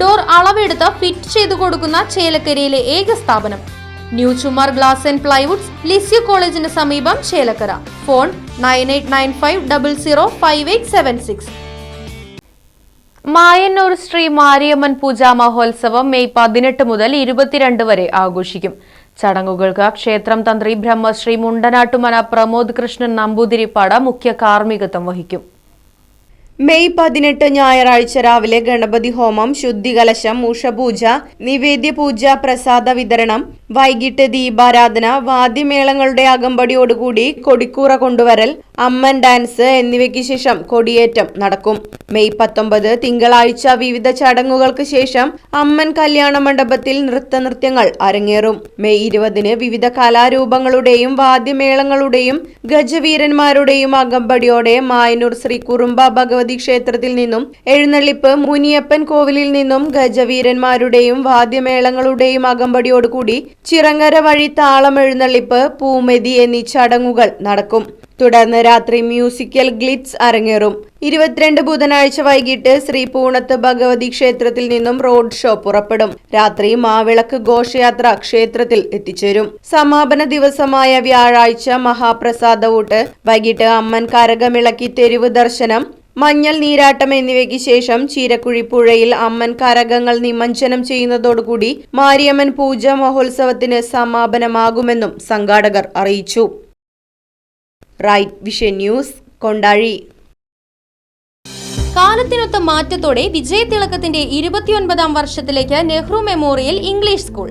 Door അളവെടുത്ത് fit ചെയ്തു കൊടുക്കുന്ന ചേലക്കരയിലെ ഏക സ്ഥാപനം. New Chumar glass and plywoods Lisieux കോളേജിന് സമീപം Chelakkara. Phone nine eight nine five double zero five eight seven six. Mayannur Sri Mariamman പൂജാ മഹോത്സവം മെയ് പതിനെട്ട് മുതൽ ഇരുപത്തിരണ്ട് വരെ ആഘോഷിക്കും. ചടങ്ങുകൾക്ക് ക്ഷേത്രം തന്ത്രി ബ്രഹ്മശ്രീ മുണ്ടനാട്ടുമന പ്രമോദ് കൃഷ്ണൻ നമ്പൂതിരിപ്പാട മുഖ്യ കാർമ്മികത്വം വഹിക്കും. മെയ് പതിനെട്ട് ഞായറാഴ്ച രാവിലെ ഗണപതി ഹോമം ശുദ്ധികലശം ഉഷപൂജ നിവേദ്യ പൂജ പ്രസാദ വിതരണം വൈകിട്ട് ദീപാരാധന വാദ്യമേളങ്ങളുടെ അകമ്പടിയോടുകൂടി കൊടിക്കൂറ കൊണ്ടുവരൽ അമ്മൻ ഡാൻസ് എന്നിവയ്ക്ക് ശേഷം കൊടിയേറ്റം നടക്കും. മെയ് പത്തൊമ്പത് തിങ്കളാഴ്ച വിവിധ ചടങ്ങുകൾക്ക് ശേഷം അമ്മൻ കല്യാണ മണ്ഡപത്തിൽ നൃത്തനൃത്യങ്ങൾ അരങ്ങേറും. മെയ് ഇരുപതിന് വിവിധ കലാരൂപങ്ങളുടെയും വാദ്യമേളങ്ങളുടെയും ഗജവീരന്മാരുടെയും അകമ്പടിയോടെ മായനൂർ ശ്രീ കുറുമ്പ ഭഗവതി ക്ഷേത്രത്തിൽ നിന്നും എഴുന്നള്ളിപ്പ് മുനിയപ്പൻ കോവിലിൽ നിന്നും ഗജവീരന്മാരുടെയും വാദ്യമേളങ്ങളുടെയും അകമ്പടിയോടുകൂടി ചിറങ്ങര വഴി താളം എഴുന്നള്ളിപ്പ് പൂമെതി എന്നീ ചടങ്ങുകൾ നടക്കും. തുടർന്ന് രാത്രി മ്യൂസിക്കൽ ഗ്ലിറ്റ്സ് അരങ്ങേറും. ഇരുപത്തിരണ്ട് ബുധനാഴ്ച വൈകിട്ട് ശ്രീ പൂണത്ത് ഭഗവതി ക്ഷേത്രത്തിൽ നിന്നും റോഡ് ഷോ പുറപ്പെടും. രാത്രി മാവിളക്ക് ഘോഷയാത്ര ക്ഷേത്രത്തിൽ എത്തിച്ചേരും. സമാപന ദിവസമായ വ്യാഴാഴ്ച മഹാപ്രസാദ ഊട്ട് വൈകിട്ട് അമ്മൻ കരകമിളക്കി തെരുവ് ദർശനം മഞ്ഞൾ നീരാട്ടം എന്നിവയ്ക്ക് ശേഷം ചീരക്കുഴി പുഴയിൽ അമ്മൻ കരകങ്ങൾ നിമഞ്ജനം ചെയ്യുന്നതോടുകൂടി മാരിയമ്മൻ പൂജ മഹോത്സവത്തിന് സമാപനമാകുമെന്നും സംഘാടകർ അറിയിച്ചു. റൈറ്റ് ന്യൂസ് കാലത്തിനൊത്ത മാറ്റത്തോടെ വിജയതിളക്കത്തിന്റെ ഇരുപത്തിയൊൻപതാം വർഷത്തിലേക്ക് നെഹ്റു മെമ്മോറിയൽ ഇംഗ്ലീഷ് സ്കൂൾ.